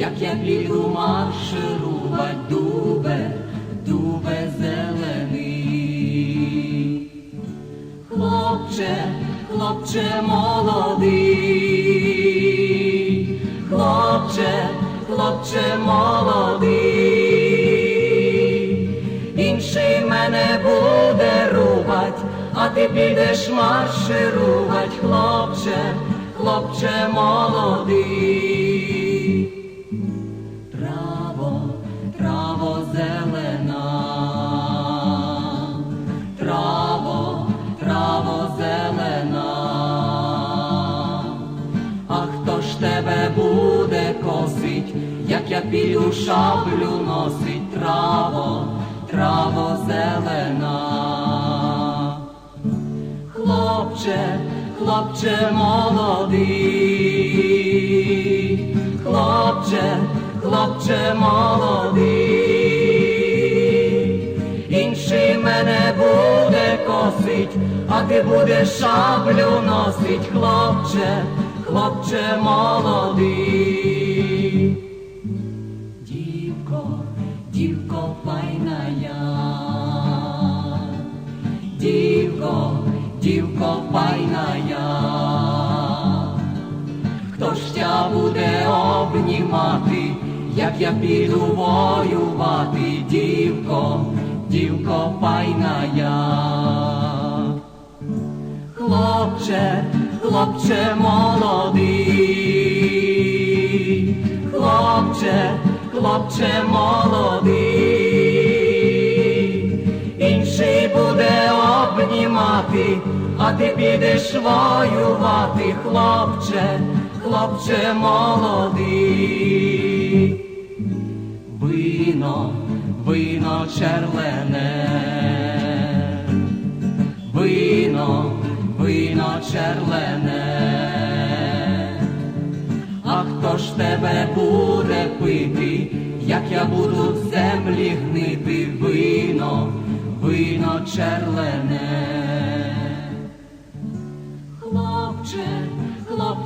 я піду марширувать, дубе, дубе зелений. Хлопче, хлопче молодий, хлопче, хлопче молодий, інший мене буде рубать, а ти підеш марширувать, хлопче, хлопче молодий. Як я піду шаблю носить, траво, траво зелена. Хлопче, хлопче молодий, хлопче, хлопче молодий, інший мене буде косить, а ти будеш шаблю носить, хлопче, хлопче молодий. Дівко файна я, хто ж тя буде обнімати, як я піду воювати, дівко, дівко файна я. Хлопче, хлопче молодий, хлопче, хлопче молодий, ти підеш воювати, хлопче, хлопче молодий. Вино, вино черлене, вино, вино черлене, а хто ж тебе буде пити, як я буду в землі гнити, вино, вино черлене.